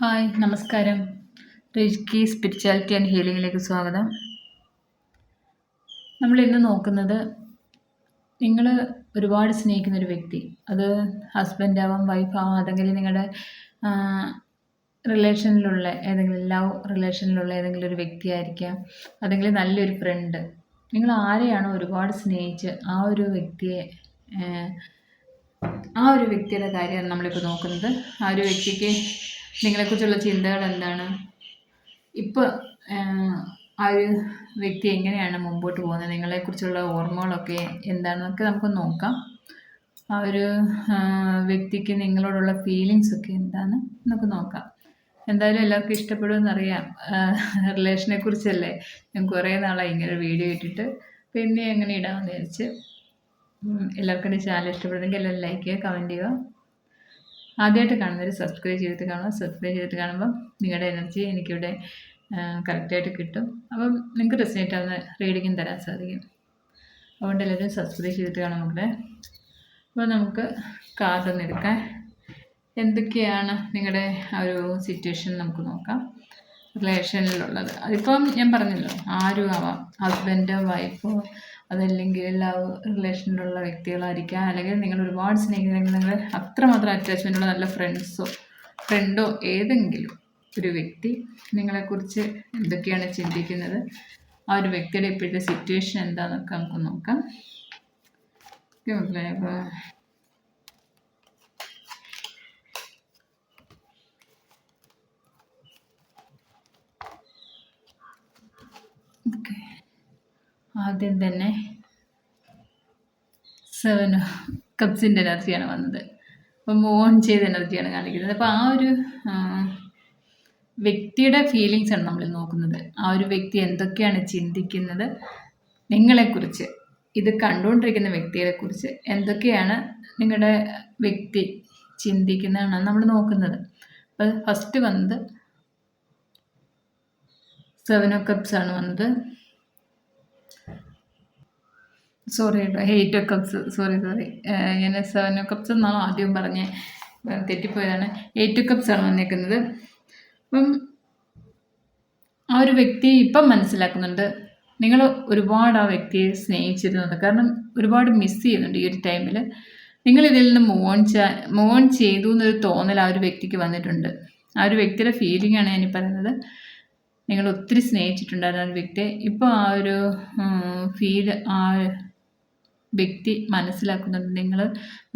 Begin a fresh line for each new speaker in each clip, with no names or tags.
Hi നമസ്കാരം. റിജ്കി spirituality and ഹീലിംഗിലേക്ക് സ്വാഗതം. നമ്മൾ ഇന്ന് നോക്കുന്നത് നിങ്ങൾ ഒരുപാട് സ്നേഹിക്കുന്ന ഒരു വ്യക്തി. അത് ഹസ്ബൻഡ് ആവാം വൈഫ് ആവാം അതെങ്കിൽ നിങ്ങളുടെ റിലേഷനിലുള്ള ഏതെങ്കിലും ലവ് റിലേഷനിലുള്ള ഏതെങ്കിലും ഒരു വ്യക്തിയായിരിക്കാം. അതെങ്കിൽ നല്ലൊരു ഫ്രണ്ട് നിങ്ങൾ ആരെയാണോ ഒരുപാട് സ്നേഹിച്ച് ആ ഒരു വ്യക്തിയെ ആ ഒരു വ്യക്തിയുടെ കാര്യമാണ് നമ്മളിപ്പോൾ നോക്കുന്നത്. ആ ഒരു വ്യക്തിക്ക് നിങ്ങളെക്കുറിച്ചുള്ള ചിന്തകൾ എന്താണ്? ഇപ്പോൾ ആ ഒരു വ്യക്തി എങ്ങനെയാണ് മുമ്പോട്ട് പോകുന്നത്? നിങ്ങളെക്കുറിച്ചുള്ള ഓർമ്മകളൊക്കെ എന്താണെന്നൊക്കെ നമുക്ക് നോക്കാം. ആ ഒരു വ്യക്തിക്ക് നിങ്ങളോടുള്ള ഫീലിങ്സ് ഒക്കെ എന്താണ് നമുക്ക് നോക്കാം. എന്തായാലും എല്ലാവർക്കും ഇഷ്ടപ്പെടുമെന്നറിയാം. റിലേഷനെ കുറിച്ചല്ലേ ഞാൻ കുറേ നാളായി ഇങ്ങനെ വീഡിയോ ഇട്ടിട്ട്. പിന്നെ എങ്ങനെ ഇടാമെന്ന് വിചാരിച്ച്. എല്ലാവർക്കും ചാനൽ ഇഷ്ടപ്പെടുന്നെങ്കിൽ എല്ലാവരും ലൈക്ക് ചെയ്യുക കമന്റ് ചെയ്യുക. ആദ്യമായിട്ട് കാണുന്നവർ സബ്സ്ക്രൈബ് ചെയ്തിട്ട് കാണുക. സബ്സ്ക്രൈബ് ചെയ്തിട്ട് കാണുമ്പം നിങ്ങളുടെ എനർജി എനിക്കിവിടെ കറക്റ്റായിട്ട് കിട്ടും. അപ്പം നിങ്ങൾക്ക് റെസിനേറ്റ് ആവുന്ന റീഡിങ്ങും തരാൻ സാധിക്കും. അതുകൊണ്ട് എല്ലാവരും സബ്സ്ക്രൈബ് ചെയ്തിട്ട് കാണാം നമ്മുടെ അപ്പോൾ നമുക്ക് കാർഡ് എടുക്കാൻ എന്തൊക്കെയാണ് നിങ്ങളുടെ ആ ഒരു സിറ്റുവേഷൻ നമുക്ക് നോക്കാം. റിലേഷനിലുള്ളത് അതിപ്പം ഞാൻ പറഞ്ഞല്ലോ ആരും ആവാം ഹസ്ബൻഡ് വൈഫോ അതല്ലെങ്കിൽ ലവ് റിലേഷനിലുള്ള വ്യക്തികളായിരിക്കാം. അല്ലെങ്കിൽ നിങ്ങൾ ഒരുപാട് സ്നേഹിക്കുന്നെങ്കിൽ നിങ്ങൾ അത്രമാത്രം അറ്റാച്ച്മെന്റുള്ള നല്ല ഫ്രണ്ട്സോ ഫ്രണ്ടോ ഏതെങ്കിലും ഒരു വ്യക്തി നിങ്ങളെക്കുറിച്ച് എന്തൊക്കെയാണ് ചിന്തിക്കുന്നത്? ആ ഒരു വ്യക്തിയുടെ ഇപ്പോഴത്തെ സിറ്റുവേഷൻ എന്താണെന്നൊക്കെ നമുക്ക് നോക്കാം. ഓക്കെ ആദ്യം തന്നെ സെവൻ കപ്സിന്റെ എനർജിയാണ് വന്നത്. അപ്പം ഓൺ ചെയ്ത എനർജിയാണ് കാണിക്കുന്നത്. അപ്പോൾ ആ ഒരു വ്യക്തിയുടെ ഫീലിങ്സ് ആണ് നമ്മൾ നോക്കുന്നത്. ആ ഒരു വ്യക്തി എന്തൊക്കെയാണ് ചിന്തിക്കുന്നത്? നിങ്ങളെക്കുറിച്ച് ഇത് കണ്ടുകൊണ്ടിരിക്കുന്ന വ്യക്തിയെക്കുറിച്ച് എന്തൊക്കെയാണ് നിങ്ങളുടെ വ്യക്തി ചിന്തിക്കുന്നതാണ് നമ്മൾ നോക്കുന്നത്. അപ്പോൾ ഫസ്റ്റ് വന്നത് സെവൻ ഓ കപ്സ് ആണ് വന്നത്. സോറി കേട്ടോ എയ്റ്റ് കപ്സ് സോറി സോറി ഞാൻ സെവൻ കപ്സ് എന്നാണോ ആദ്യം പറഞ്ഞ്? തെറ്റിപ്പോയതാണ്. എയ്റ്റ് കപ്സ് ആണ് വന്നേക്കുന്നത്. അപ്പം ആ ഒരു വ്യക്തി ഇപ്പം മനസ്സിലാക്കുന്നുണ്ട്. നിങ്ങൾ ഒരുപാട് ആ വ്യക്തിയെ സ്നേഹിച്ചിരുന്നത്. കാരണം ഒരുപാട് മിസ് ചെയ്യുന്നുണ്ട് ഈ ഒരു ടൈമിൽ നിങ്ങൾ ഇതിൽ നിന്ന് മൂവ് ഓൺ ചെയ്തു എന്നൊരു തോന്നൽ ആ ഒരു വ്യക്തിക്ക് വന്നിട്ടുണ്ട്. ആ ഒരു വ്യക്തിയുടെ ഫീലിംഗ് ആണ് ഞാൻ പറയുന്നത്. നിങ്ങൾ ഒത്തിരി സ്നേഹിച്ചിട്ടുണ്ടായിരുന്നു ആ ഒരു വ്യക്തിയെ. ഇപ്പോൾ ആ ഒരു ഫീൽ ആ വ്യക്തി മനസ്സിലാക്കുന്നുണ്ട്. നിങ്ങൾ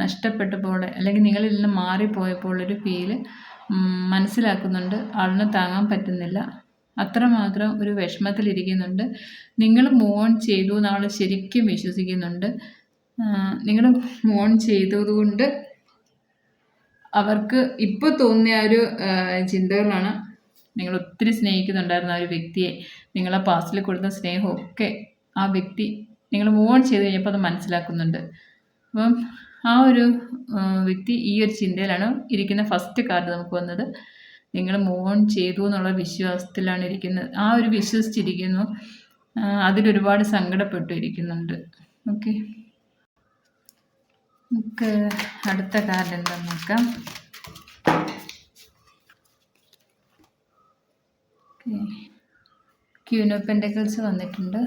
നഷ്ടപ്പെട്ടപ്പോൾ അല്ലെങ്കിൽ നിങ്ങളിൽ നിന്ന് മാറിപ്പോയപ്പോൾ ഒരു ഫീൽ മനസ്സിലാക്കുന്നുണ്ട്. ആളിന് താങ്ങാൻ പറ്റുന്നില്ല. അത്രമാത്രം ഒരു വിഷമത്തിലിരിക്കുന്നുണ്ട് നിങ്ങൾ മൂവ് ഓൺ ചെയ്തു എന്നാൾ ശരിക്കും വിശ്വസിക്കുന്നുണ്ട്. നിങ്ങൾ മോൺ ചെയ്തതുകൊണ്ട് അവർക്ക് ഇപ്പോൾ തോന്നിയ ഒരു ചിന്തകളാണ്. നിങ്ങൾ ഒത്തിരി സ്നേഹിക്കുന്നുണ്ടായിരുന്ന ആ ഒരു വ്യക്തിയെ. നിങ്ങളെ പാസ്റ്റിൽ കൊടുത്ത സ്നേഹമൊക്കെ ആ വ്യക്തി നിങ്ങൾ മൂവ് ഓൺ ചെയ്ത് കഴിഞ്ഞപ്പോൾ അത് മനസ്സിലാക്കുന്നുണ്ട്. അപ്പം ആ ഒരു വ്യക്തി ഈ ഒരു ചിന്തയിലാണ് ഇരിക്കുന്ന ഫസ്റ്റ് കാർഡ് നമുക്ക് വന്നത്. നിങ്ങൾ മൂവ് ഓൺ ചെയ്തു എന്നുള്ള വിശ്വാസത്തിലാണ് ഇരിക്കുന്നത്. ആ ഒരു വിശ്വസിച്ചിരിക്കുന്നു. അതിലൊരുപാട് സങ്കടപ്പെട്ടു ഇരിക്കുന്നുണ്ട്. ഓക്കെ നമുക്ക് അടുത്ത കാർഡ് എന്താ നോക്കാം. ക്യൂനോ പെൻഡക്കിൾസ് വന്നിട്ടുണ്ട്.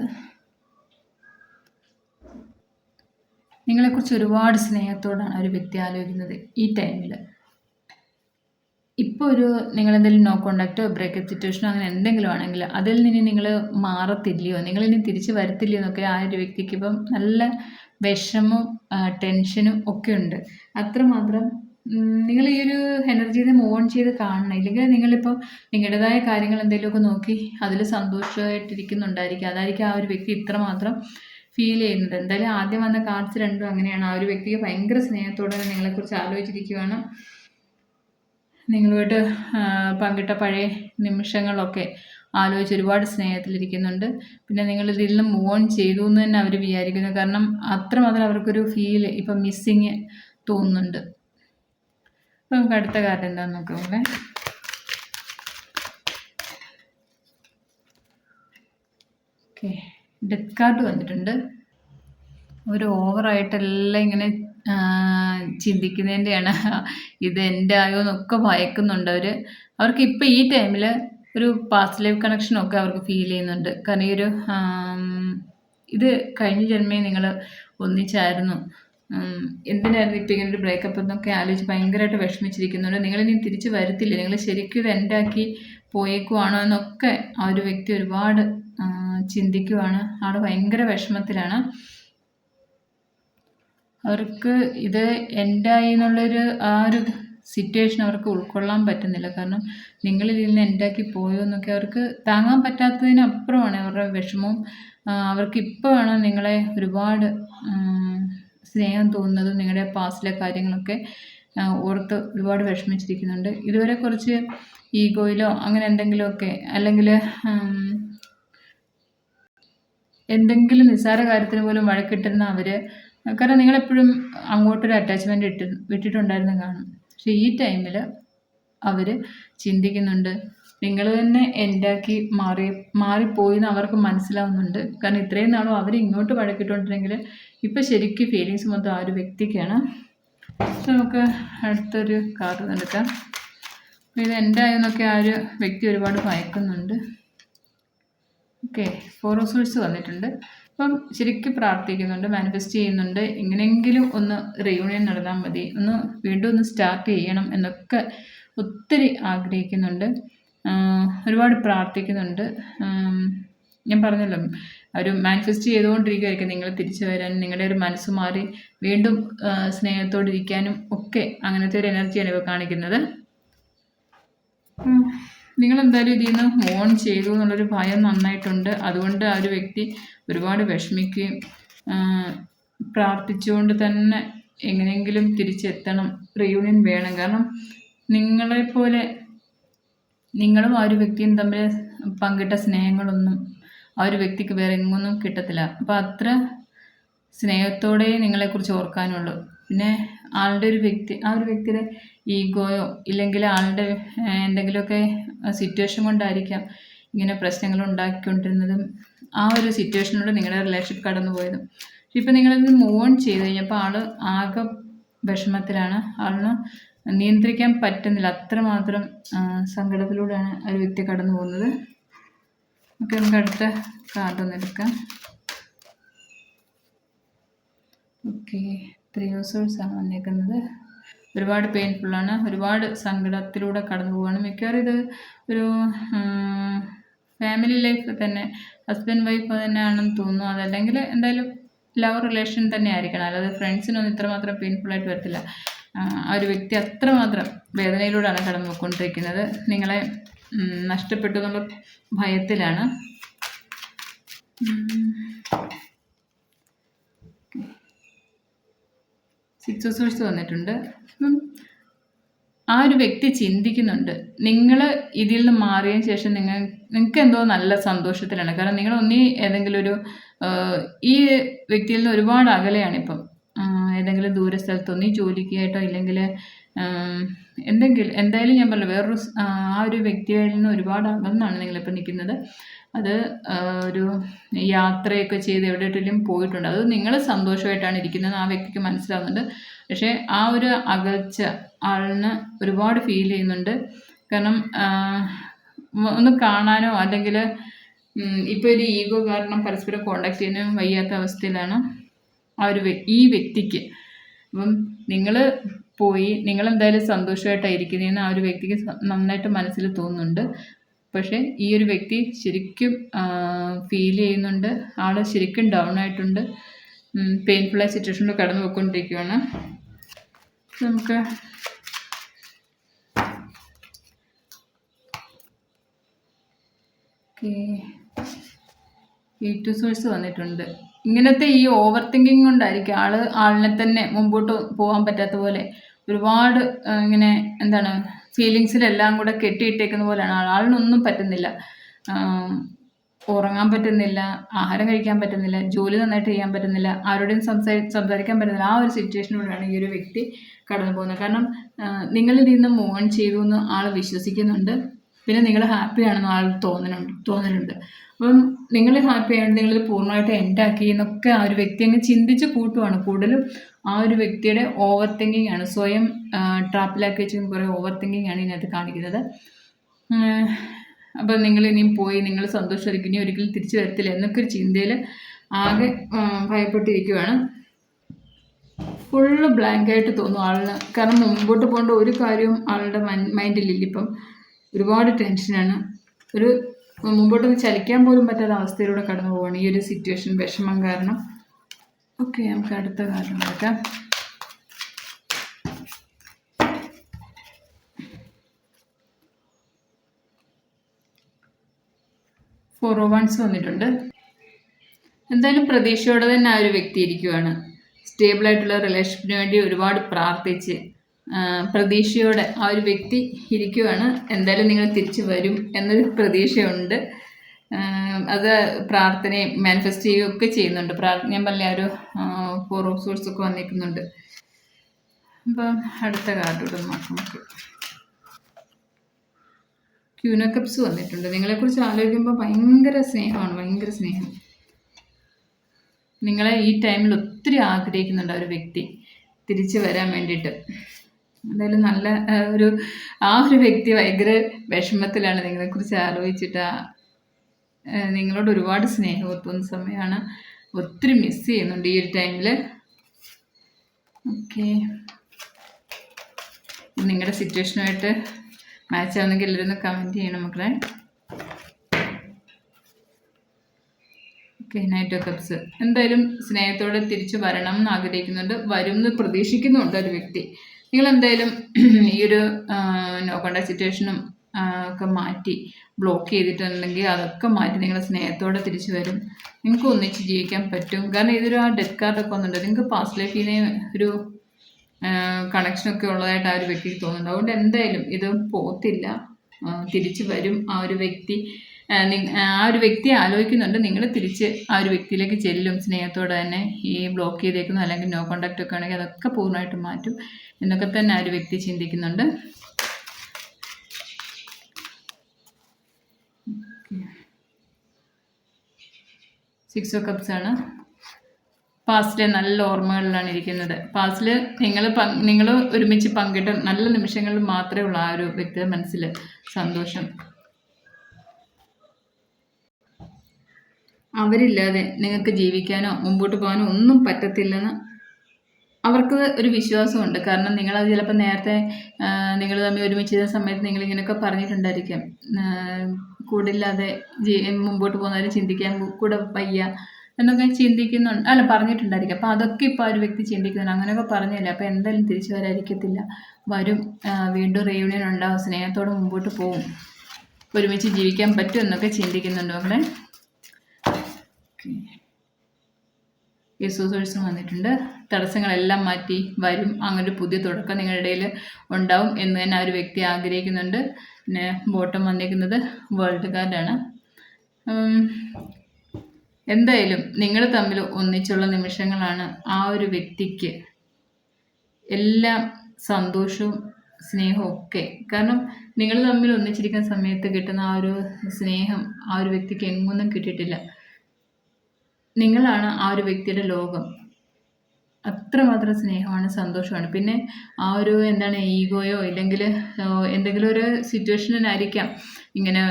നിങ്ങളെക്കുറിച്ച് ഒരുപാട് സ്നേഹത്തോടാണ് ഒരു വ്യക്തി ആലോചിക്കുന്നത് ഈ ടൈമിൽ ഇപ്പോൾ ഒരു നിങ്ങളെന്തെങ്കിലും നോ കോണ്ടാക്റ്റോ ബ്രേക്കപ്പ് സിറ്റുവേഷനോ അങ്ങനെ എന്തെങ്കിലും ആണെങ്കിൽ അതിൽ നിന്ന് നിങ്ങൾ മാറത്തില്ലയോ? നിങ്ങളിനി തിരിച്ച് വരത്തില്ലയോ എന്നൊക്കെ ആ ഒരു വ്യക്തിക്ക് ഇപ്പം നല്ല വിഷമവും ടെൻഷനും ഒക്കെ ഉണ്ട്. അത്രമാത്രം നിങ്ങൾ ഈ ഒരു എനർജിയിൽ മൂവ് ഓൺ ചെയ്ത് കാണണം. ഇല്ലെങ്കിൽ നിങ്ങളിപ്പോൾ നിങ്ങളുടേതായ കാര്യങ്ങൾ എന്തെങ്കിലുമൊക്കെ നോക്കി അതിൽ സന്തോഷമായിട്ടിരിക്കുന്നുണ്ടായിരിക്കും. അതായിരിക്കും ആ ഒരു വ്യക്തി ഇത്രമാത്രം ഫീൽ ചെയ്യുന്നത് എന്തായാലും ആദ്യം വന്ന കാർഡ്സ് രണ്ടും അങ്ങനെയാണ്. ആ ഒരു വ്യക്തിക്ക് ഭയങ്കര സ്നേഹത്തോടെ നിങ്ങളെക്കുറിച്ച് ആലോചിച്ചിരിക്കുകയാണ് നിങ്ങളുമായിട്ട് പങ്കിട്ട പഴയ നിമിഷങ്ങളൊക്കെ ആലോചിച്ച് ഒരുപാട് സ്നേഹത്തിലിരിക്കുന്നുണ്ട്. പിന്നെ നിങ്ങൾ ഇതിൽ നിന്ന് മൂവ് ഓൺ ചെയ്തു എന്ന് തന്നെ അവർ വിചാരിക്കുന്നു. കാരണം അത്രമാത്രം അവർക്കൊരു ഫീൽ ഇപ്പം മിസ്സിങ് തോന്നുന്നുണ്ട്. അപ്പം നമുക്ക് അടുത്ത കാര്യം എന്താണെന്ന് നോക്കാം ഓക്കെ ഡെത്ത് കാർഡ് വന്നിട്ടുണ്ട്. ഒരു ഓവറായിട്ടെല്ലാം ഇങ്ങനെ ചിന്തിക്കുന്നതിന്റെയാണ് ഇത് എന്റെ ആയോ എന്നൊക്കെ ഭയക്കുന്നുണ്ട് അവർ അവർക്ക് ഇപ്പോൾ ഈ ടൈമിൽ ഒരു പാസ്റ്റ് ലൈഫ് കണക്ഷനൊക്കെ അവർക്ക് ഫീൽ ചെയ്യുന്നുണ്ട്. കാരണം ഈ ഒരു ഇത് കഴിഞ്ഞ ജന്മേ നിങ്ങൾ ഒന്നിച്ചായിരുന്നു. എന്തിനായിരുന്നു ഇപ്പം ഇങ്ങനെ ഒരു ബ്രേക്കപ്പ് എന്നൊക്കെ ആലോചിച്ച് ഭയങ്കരമായിട്ട് വിഷമിച്ചിരിക്കുന്നുണ്ട്. നിങ്ങളിനി തിരിച്ച് വരത്തില്ല. നിങ്ങൾ ശരിക്കും ഇത് എൻഡാക്കി പോയേക്കുവാണോ എന്നൊക്കെ ആ ഒരു വ്യക്തി ഒരുപാട് ചിന്തിക്കുവാണ്. ആൾ ഭയങ്കര വിഷമത്തിലാണ്. അവർക്ക് ഇത് എൻഡായി എന്നുള്ളൊരു ആ ഒരു സിറ്റുവേഷൻ അവർക്ക് ഉൾക്കൊള്ളാൻ പറ്റുന്നില്ല. കാരണം നിങ്ങളിൽ നിന്ന് എൻഡാക്കി പോയോ എന്നൊക്കെ അവർക്ക് താങ്ങാൻ പറ്റാത്തതിനപ്പുറമാണ് അവരുടെ വിഷമവും. അവർക്ക് ഇപ്പോഴാണ് നിങ്ങളെ ഒരുപാട് സ്നേഹം തോന്നുന്നതും. നിങ്ങളുടെ പാസ്റ്റിലെ കാര്യങ്ങളൊക്കെ ഓർത്ത് ഒരുപാട് വിഷമിച്ചിരിക്കുന്നുണ്ട്. ഇതുവരെ കുറച്ച് ഈഗോയിലോ അങ്ങനെ എന്തെങ്കിലുമൊക്കെ അല്ലെങ്കിൽ എന്തെങ്കിലും നിസ്സാര കാര്യത്തിന് പോലും വഴക്കിട്ടിരുന്ന അവർ കാരണം നിങ്ങളെപ്പോഴും അങ്ങോട്ടൊരു അറ്റാച്ച്മെന്റ് ഇട്ട് വിട്ടിട്ടുണ്ടായിരുന്നു കാണും. പക്ഷെ ഈ ടൈമിൽ അവർ ചിന്തിക്കുന്നുണ്ട് നിങ്ങൾ തന്നെ എന്റാക്കി മാറി മാറിപ്പോയി എന്ന് അവർക്ക് മനസ്സിലാവുന്നുണ്ട്. കാരണം ഇത്രയും നാളും അവർ ഇങ്ങോട്ട് വഴക്കിട്ടുണ്ടെങ്കിൽ ഇപ്പം ശരിക്കും ഫീലിങ്സ് മൊത്തം ആ ഒരു വ്യക്തിക്കാണ്. നമുക്ക് അടുത്തൊരു കാർഡ് എടുക്കാം ഇത് എന്റെ ആയെന്നൊക്കെ ആ ഒരു വ്യക്തി ഒരുപാട് ഭയക്കുന്നുണ്ട് ഓക്കെ. ഫോർ റിസോഴ്സ് വന്നിട്ടുണ്ട്. അപ്പം ശരിക്കും പ്രാർത്ഥിക്കുന്നുണ്ട് മാനിഫെസ്റ്റ് ചെയ്യുന്നുണ്ട്. എങ്ങനെയെങ്കിലും ഒന്ന് റീയൂണിയൻ നടന്നാൽ മതി. ഒന്ന് വീണ്ടും ഒന്ന് സ്റ്റാർട്ട് ചെയ്യണം എന്നൊക്കെ ഒത്തിരി ആഗ്രഹിക്കുന്നുണ്ട്. ഒരുപാട് പ്രാർത്ഥിക്കുന്നുണ്ട്. ഞാൻ പറഞ്ഞല്ലോ ഒരു മാനിഫെസ്റ്റ് ചെയ്തുകൊണ്ടിരിക്കുമായിരിക്കും നിങ്ങൾ തിരിച്ചു വരാൻ നിങ്ങളുടെ ഒരു മനസ്സ് മാറി വീണ്ടും സ്നേഹത്തോടെ ഇരിക്കാനും ഒക്കെ അങ്ങനത്തെ ഒരു എനർജിയാണ് ഇവ കാണിക്കുന്നത്. നിങ്ങൾ എന്തായാലും ഇതിൽ നിന്ന് ഓൺ ചെയ്തു എന്നുള്ളൊരു ഭയം നന്നായിട്ടുണ്ട്. അതുകൊണ്ട് ആ ഒരു വ്യക്തി ഒരുപാട് വിഷമിക്കുകയും പ്രാർത്ഥിച്ചുകൊണ്ട് തന്നെ എങ്ങനെയെങ്കിലും തിരിച്ചെത്തണം. റീയൂണിയൻ വേണം. കാരണം നിങ്ങളെപ്പോലെ നിങ്ങളും ആ ഒരു വ്യക്തിയും തമ്മിൽ പങ്കിട്ട സ്നേഹങ്ങളൊന്നും ആ ഒരു വ്യക്തിക്ക് വേറെ എങ്ങൊന്നും കിട്ടത്തില്ല. അപ്പം അത്ര സ്നേഹത്തോടെ നിങ്ങളെക്കുറിച്ച് ഓർക്കാനുള്ളൂ. പിന്നെ ആളുടെ ഒരു വ്യക്തി ആ ഒരു വ്യക്തിയുടെ ഈഗോയോ ഇല്ലെങ്കിൽ ആളുടെ എന്തെങ്കിലുമൊക്കെ സിറ്റുവേഷൻ കൊണ്ടായിരിക്കാം ഇങ്ങനെ പ്രശ്നങ്ങൾ ഉണ്ടാക്കിക്കൊണ്ടിരുന്നതും ആ ഒരു സിറ്റുവേഷനിലൂടെ നിങ്ങളുടെ റിലേഷൻഷിപ്പ് കടന്നു പോയതും. ഇപ്പം നിങ്ങളിത് മൂവ് ഓൺ ചെയ്ത് കഴിഞ്ഞപ്പോൾ ആൾ ആകെ വിഷമത്തിലാണ്. ആളിന് നിയന്ത്രിക്കാൻ പറ്റുന്നില്ല. അത്രമാത്രം സങ്കടത്തിലൂടെയാണ് ഒരു വ്യക്തി കടന്നു പോകുന്നത്. ഓക്കെ നമുക്ക് അടുത്ത കാർഡ് ഒന്ന് എടുക്കാം. ഓക്കെ ത്രീ ആണ് വന്നേക്കുന്നത്. ഒരുപാട് പെയിൻഫുള്ളാണ് ഒരുപാട് സങ്കടത്തിലൂടെ കടന്നു പോവുകയാണ് മിക്കവാറും ഇത് ഒരു ഫാമിലി ലൈഫ് തന്നെ ഹസ്ബൻഡ് വൈഫ് തന്നെയാണെന്ന് തോന്നുന്നു. അതല്ലെങ്കിൽ എന്തായാലും ലവ് റിലേഷൻ തന്നെ ആയിരിക്കണം. അല്ലാതെ ഫ്രണ്ട്സിനൊന്നും ഇത്രമാത്രം പെയിൻഫുള്ളായിട്ട് വരത്തില്ല. ആ, ഒരു വ്യക്തി അത്രമാത്രം വേദനയിലൂടെയാണ് കടന്നു പോയിക്കൊണ്ടിരിക്കുന്നത് നിങ്ങളെ നഷ്ടപ്പെട്ടു എന്നുള്ള ഭയത്തിലാണ്. സിക്സ് തന്നിട്ടുണ്ട് ആ ഒരു വ്യക്തി ചിന്തിക്കുന്നുണ്ട്. നിങ്ങൾ ഇതിൽ നിന്ന് മാറിയതിന് ശേഷം നിങ്ങൾ നിങ്ങൾക്ക് എന്തോ നല്ല സന്തോഷത്തിലാണ്. കാരണം നിങ്ങൾ ഒന്നീ ഏതെങ്കിലും ഒരു ഈ വ്യക്തിയിൽ നിന്ന് ഒരുപാട് അകലെയാണ് ഇപ്പം. ആ, ഏതെങ്കിലും ദൂര സ്ഥലത്ത് ഒന്നീ ജോലിക്കായിട്ടോ ഇല്ലെങ്കിൽ എന്തെങ്കിലും എന്തായാലും ഞാൻ പറഞ്ഞു വേറൊരു ആ ആ ഒരു വ്യക്തിയിൽ നിന്ന് ഒരുപാട് അകന്നാണ് നിങ്ങളിപ്പോൾ നിൽക്കുന്നത്. അത് ഒരു യാത്രയൊക്കെ ചെയ്ത് എവിടെയെങ്കിലും പോയിട്ടുണ്ട്. അത് നിങ്ങൾ സന്തോഷമായിട്ടാണ് ഇരിക്കുന്നത് ആ വ്യക്തിക്ക് മനസ്സിലാവുന്നുണ്ട്. പക്ഷേ ആ ഒരു അകൽച്ച ആളിന് ഒരുപാട് ഫീൽ ചെയ്യുന്നുണ്ട്. കാരണം ഒന്ന് കാണാനോ അല്ലെങ്കിൽ ഇപ്പോൾ ഒരു ഈഗോ കാരണം പരസ്പരം കോണ്ടാക്ട് ചെയ്യാനും വയ്യാത്ത അവസ്ഥയിലാണ് ആ ഒരു ഈ വ്യക്തിക്ക്. അപ്പം നിങ്ങൾ പോയി നിങ്ങളെന്തായാലും സന്തോഷമായിട്ടായിരിക്കുന്നതെന്ന് ആ ഒരു വ്യക്തിക്ക് നന്നായിട്ട് മനസ്സിൽ തോന്നുന്നുണ്ട്. പക്ഷേ ഈ ഒരു വ്യക്തി ശരിക്കും ഫീൽ ചെയ്യുന്നുണ്ട്. ആൾ ശരിക്കും ഡൗൺ ആയിട്ടുണ്ട്. പെയിൻഫുള്ളായ സിറ്റുവേഷനിൽ കടന്നു പോയിക്കൊണ്ടിരിക്കുകയാണ് നമുക്ക് ഈ ടു സോഴ്സ് വന്നിട്ടുണ്ട്. ഇങ്ങനത്തെ ഈ ഓവർ തിങ്കിങ് കൊണ്ടായിരിക്കും ആൾ ആളിനെ തന്നെ മുമ്പോട്ട് പോകാൻ പറ്റാത്ത പോലെ ഒരുപാട് ഇങ്ങനെ എന്താണ് ഫീലിങ്സിലെല്ലാം കൂടെ കെട്ടിയിട്ടേക്കുന്ന പോലെയാണ്. ആളിനൊന്നും പറ്റുന്നില്ല. ഉറങ്ങാൻ പറ്റുന്നില്ല ആഹാരം കഴിക്കാൻ പറ്റുന്നില്ല ജോലി നന്നായിട്ട് ചെയ്യാൻ പറ്റുന്നില്ല ആരോടും സംസാരി സംസാരിക്കാൻ പറ്റുന്നില്ല. ആ ഒരു സിറ്റുവേഷനിലൂടെയാണ് ഈ ഒരു വ്യക്തി കടന്നു പോകുന്നത് കാരണം നിങ്ങളിൽ നിന്ന് മോൺ ചെയ്തു എന്ന് ആൾ വിശ്വസിക്കുന്നുണ്ട്. പിന്നെ നിങ്ങൾ ഹാപ്പി ആണെന്ന് ആൾ തോന്നുന്നുണ്ട് തോന്നുന്നുണ്ട് അപ്പം നിങ്ങൾ ഹാപ്പി ആണ് നിങ്ങൾ പൂർണമായിട്ട് എൻഡാക്കി എന്നൊക്കെ ആ ഒരു വ്യക്തി അങ്ങ് ചിന്തിച്ച് കൂട്ടുവാണ്. കൂടുതലും ആ ഒരു വ്യക്തിയുടെ ഓവർ തിങ്കിങ് ആണ്. സ്വയം ട്രാപ്പിലാക്കി വെച്ചിരിക്കുന്ന കുറേ ഓവർ തിങ്കിങ് ആണ് ഇതിനകത്ത് കാണിക്കുന്നത്. അപ്പം നിങ്ങൾ ഇനിയും പോയി നിങ്ങൾ സന്തോഷമായിരിക്കും. ഇനി ഒരിക്കലും തിരിച്ചു വരത്തില്ല എന്നൊക്കെ ഒരു ചിന്തയിൽ ആകെ ഭയപ്പെട്ടിരിക്കുവാണ്. ഫുള്ള് ബ്ലാങ്ക് ആയിട്ട് തോന്നും ആളിന്. കാരണം മുമ്പോട്ട് പോകേണ്ട ഒരു കാര്യവും ആളുടെ മൈൻഡിലില്ല ഇപ്പം ഒരുപാട് ടെൻഷനാണ്. ഒരു മുമ്പോട്ടൊന്ന് ചലിക്കാൻ പോലും പറ്റാത്ത അവസ്ഥയിലൂടെ കടന്നു പോവാണ് ഈ ഒരു സിറ്റുവേഷൻ വിഷമം കാരണം. ഓക്കെ നമുക്ക് അടുത്ത കാര്യം നോക്കാം. ഫോർ വൺസ് വന്നിട്ടുണ്ട്. എന്തായാലും പ്രതീക്ഷയോടെ തന്നെ ആ ഒരു വ്യക്തി ഇരിക്കുവാണ്. സ്റ്റേബിളായിട്ടുള്ള റിലേഷൻഷിപ്പിന് വേണ്ടി ഒരുപാട് പ്രാർത്ഥിച്ച് പ്രതീക്ഷയോടെ ആ ഒരു വ്യക്തി ഇരിക്കുവാണ്. എന്തായാലും നിങ്ങൾ തിരിച്ചു വരും എന്നൊരു പ്രതീക്ഷയുണ്ട്. അത് പ്രാർത്ഥനയും മാനിഫെസ്റ്റ് ചെയ്യുകയും ഒക്കെ ചെയ്യുന്നുണ്ട്. പ്രാർത്ഥന ഞാൻ പറഞ്ഞ ഒരു ഫോർ ഓഫ് സോഴ്സ് ഒക്കെ വന്നിരിക്കുന്നുണ്ട്. അപ്പം അടുത്ത കാർഡോട് നോക്കാം നമുക്ക്. ക്യൂനക്കപ്സ് വന്നിട്ടുണ്ട്. നിങ്ങളെക്കുറിച്ച് ആലോചിക്കുമ്പോൾ ഭയങ്കര സ്നേഹമാണ് ഭയങ്കര സ്നേഹം. നിങ്ങളെ ഈ ടൈമിൽ ഒത്തിരി ആഗ്രഹിക്കുന്നുണ്ട് ആ ഒരു വ്യക്തി തിരിച്ചു വരാൻ വേണ്ടിയിട്ട്. എന്തായാലും നല്ല ഒരു ആ ഒരു വ്യക്തി ഭയങ്കര വിഷമത്തിലാണ്. നിങ്ങളെക്കുറിച്ച് ആലോചിച്ചിട്ട് നിങ്ങളോട് ഒരുപാട് സ്നേഹം ഒത്തുന്ന സമയമാണ്. ഒത്തിരി മിസ് ചെയ്യുന്നുണ്ട് ഈ ഒരു ടൈമിൽ ഓക്കെ നിങ്ങളുടെ സിറ്റുവേഷനുമായിട്ട് മാച്ച് ആവുന്നെങ്കിൽ എല്ലാവരും കമന്റ് ചെയ്യണം മക്കളെ. ഓക്കെ നൈറ്റ് കപ്സ് എന്തായാലും സ്നേഹത്തോടെ തിരിച്ചു വരണം എന്ന് ആഗ്രഹിക്കുന്നുണ്ട്. വരും എന്ന് പ്രതീക്ഷിക്കുന്നുണ്ട് ഒരു വ്യക്തി. നിങ്ങൾ എന്തായാലും ഈ ഒരു നോ കോണ്ടാക്ട് സിറ്റുവേഷനും ഒക്കെ മാറ്റി ബ്ലോക്ക് ചെയ്തിട്ടുണ്ടെങ്കിൽ അതൊക്കെ മാറ്റി നിങ്ങൾ സ്നേഹത്തോടെ തിരിച്ചു വരും. നിങ്ങൾക്ക് ഒന്നിച്ച് ജീവിക്കാൻ പറ്റും. കാരണം ഇതൊരു ആ ഡെത്ത് കാർഡൊക്കെ ഒന്നുണ്ട് നിങ്ങൾക്ക് പാസ്റ്റ് ലൈഫിനെ ഒരു കണക്ഷനൊക്കെ ഉള്ളതായിട്ട് ആ ഒരു വ്യക്തിക്ക് തോന്നുന്നുണ്ട്. അതുകൊണ്ട് എന്തായാലും ഇത് പോത്തില്ല. തിരിച്ചു വരും ആ ഒരു വ്യക്തി. ആ, ഒരു വ്യക്തി ആലോചിക്കുന്നുണ്ട്. നിങ്ങൾ തിരിച്ച് ആ ഒരു വ്യക്തിയിലേക്ക് ചെല്ലും. സ്നേഹത്തോടെ തന്നെ ഈ ബ്ലോക്ക് ചെയ്തേക്കുന്നു. അല്ലെങ്കിൽ നോ കോണ്ടാക്റ്റ് ഒക്കെ ആണെങ്കിൽ അതൊക്കെ പൂർണമായിട്ട് മാറ്റും എന്നൊക്കെ തന്നെ ആ ഒരു വ്യക്തി ചിന്തിക്കുന്നുണ്ട്. സിക്സ് ഓ കപ്സ് ആണ്. പാസ്റ്റിലെ നല്ല ഓർമ്മകളിലാണ് ഇരിക്കുന്നത്. പാസ്റ്റിൽ നിങ്ങൾ നിങ്ങൾ ഒരുമിച്ച് പങ്കിട്ട നല്ല നിമിഷങ്ങളിൽ മാത്രമേ ഉള്ളൂ ആ ഒരു വ്യക്തിയുടെ മനസ്സിൽ സന്തോഷം. അവരില്ലാതെ നിങ്ങൾക്ക് ജീവിക്കാനോ മുമ്പോട്ട് പോകാനോ ഒന്നും പറ്റത്തില്ലെന്ന് അവർക്ക് ഒരു വിശ്വാസമുണ്ട്. കാരണം നിങ്ങളത് ചിലപ്പോൾ നേരത്തെ നിങ്ങൾ തമ്മിൽ ഒരുമിച്ചിരുന്ന സമയത്ത് നിങ്ങൾ ഇങ്ങനെയൊക്കെ പറഞ്ഞിട്ടുണ്ടായിരിക്കാം. കൂടില്ലാതെ ജീ മുമ്പോട്ട് പോകുന്നവരെ ചിന്തിക്കാൻ കൂടെ വയ്യ എന്നൊക്കെ ചിന്തിക്കുന്നുണ്ട്. അല്ല പറഞ്ഞിട്ടുണ്ടായിരിക്കും. അപ്പോൾ അതൊക്കെ ഇപ്പോൾ ആ ഒരു വ്യക്തി ചിന്തിക്കുന്നുണ്ട്. അങ്ങനെയൊക്കെ പറഞ്ഞില്ല? അപ്പോൾ എന്തായാലും തിരിച്ചു വരാതിരിക്കത്തില്ല. വരും വീണ്ടും റീയൂണിയൻ ഉണ്ടാവും. സ്നേഹത്തോടെ മുമ്പോട്ട് പോകും ഒരുമിച്ച് ജീവിക്കാൻ പറ്റും എന്നൊക്കെ ചിന്തിക്കുന്നുണ്ട് നമ്മളെ യേസൂസോഴ്സും വന്നിട്ടുണ്ട്. തടസ്സങ്ങളെല്ലാം മാറ്റി വരും. അങ്ങനെ ഒരു പുതിയ തുടക്കം നിങ്ങളുടെ ഇടയിൽ ഉണ്ടാവും എന്ന് തന്നെ ആ ഒരു വ്യക്തി ആഗ്രഹിക്കുന്നുണ്ട്. പിന്നെ ബോട്ടം വന്നിരിക്കുന്നത് വേൾഡ് കാർഡാണ് എന്തായാലും നിങ്ങൾ തമ്മിൽ ഒന്നിച്ചുള്ള നിമിഷങ്ങളാണ് ആ ഒരു വ്യക്തിക്ക് എല്ലാം സന്തോഷവും സ്നേഹവും ഒക്കെ. കാരണം നിങ്ങൾ തമ്മിൽ ഒന്നിച്ചിരിക്കുന്ന സമയത്ത് കിട്ടുന്ന ആ ഒരു സ്നേഹം ആ ഒരു വ്യക്തിക്ക് എങ്ങൊന്നും കിട്ടിയിട്ടില്ല. നിങ്ങളാണ് ആ ഒരു വ്യക്തിയുടെ ലോകം. അത്രമാത്രം സ്നേഹമാണ് സന്തോഷമാണ്. പിന്നെ ആ ഒരു എന്താണ് ഈഗോയോ ഇല്ലെങ്കിൽ എന്തെങ്കിലും ഒരു സിറ്റുവേഷനിലായിരിക്കാം ഇങ്ങനെ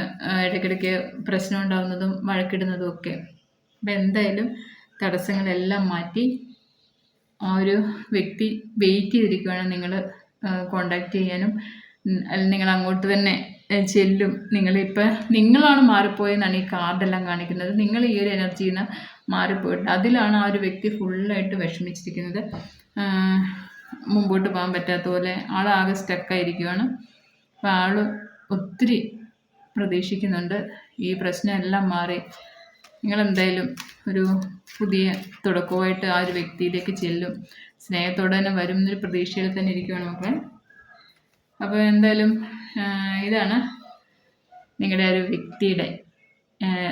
ഇടയ്ക്കിടയ്ക്ക് പ്രശ്നം ഉണ്ടാകുന്നതും വഴക്കിടുന്നതും ഒക്കെ. അപ്പം എന്തായാലും തടസ്സങ്ങളെല്ലാം മാറ്റി ആ ഒരു വ്യക്തി വെയിറ്റ് ചെയ്തിരിക്കുകയാണ് നിങ്ങൾ കോണ്ടാക്ട് ചെയ്യാനും നിങ്ങൾ അങ്ങോട്ട് തന്നെ ചെല്ലും. നിങ്ങളിപ്പോൾ നിങ്ങളാണ് മാറിപ്പോയെന്നാണ് ഈ കാർഡെല്ലാം കാണിക്കുന്നത്. നിങ്ങൾ ഈ ഒരു എനർജിയിൽ നിന്ന് മാറിപ്പോയിട്ട്. അതിലാണ് ആ ഒരു വ്യക്തി ഫുള്ളായിട്ട് വിഷമിച്ചിരിക്കുന്നത്. മുമ്പോട്ട് പോകാൻ പറ്റാത്ത പോലെ ആളാകെ സ്റ്റക്കായിരിക്കുവാണ് അപ്പോൾ ആൾ ഒത്തിരി പ്രതീക്ഷിക്കുന്നുണ്ട്. ഈ പ്രശ്നമെല്ലാം മാറി. നിങ്ങളെന്തായാലും ഒരു പുതിയ തുടക്കമായിട്ട് ആ ഒരു വ്യക്തിയിലേക്ക് ചെല്ലും. സ്നേഹത്തോടെ തന്നെ വരും എന്നൊരു പ്രതീക്ഷയിൽ തന്നെ ഇരിക്കുകയാണ് മക്കളെ. അപ്പോൾ എന്തായാലും ഇതാണ് നിങ്ങളുടെ ആ ഒരു വ്യക്തിയുടെ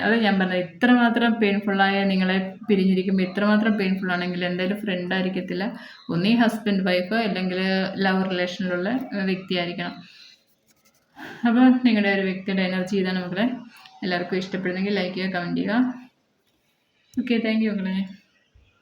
അത് ഞാൻ പറഞ്ഞത് ഇത്രമാത്രം പെയിൻഫുള്ളായ നിങ്ങളെ പിരിഞ്ഞിരിക്കുമ്പോൾ ഇത്രമാത്രം പെയിൻഫുൾ ആണെങ്കിൽ എന്തായാലും ഫ്രണ്ട് ആയിരിക്കത്തില്ല. ഒന്നീ ഹസ്ബൻഡ് വൈഫ് അല്ലെങ്കിൽ ലവ് റിലേഷനിലുള്ള വ്യക്തിയായിരിക്കണം. അപ്പോൾ നിങ്ങളുടെ ഒരു വ്യക്തിയുടെ എനർജി ഇതാണ് മക്കളെ. എല്ലാവർക്കും ഇഷ്ടപ്പെടുന്നെങ്കിൽ ലൈക്ക് ചെയ്യുക കമന്റ് ചെയ്യുക. ഓക്കെ താങ്ക് യു മക്കളെ.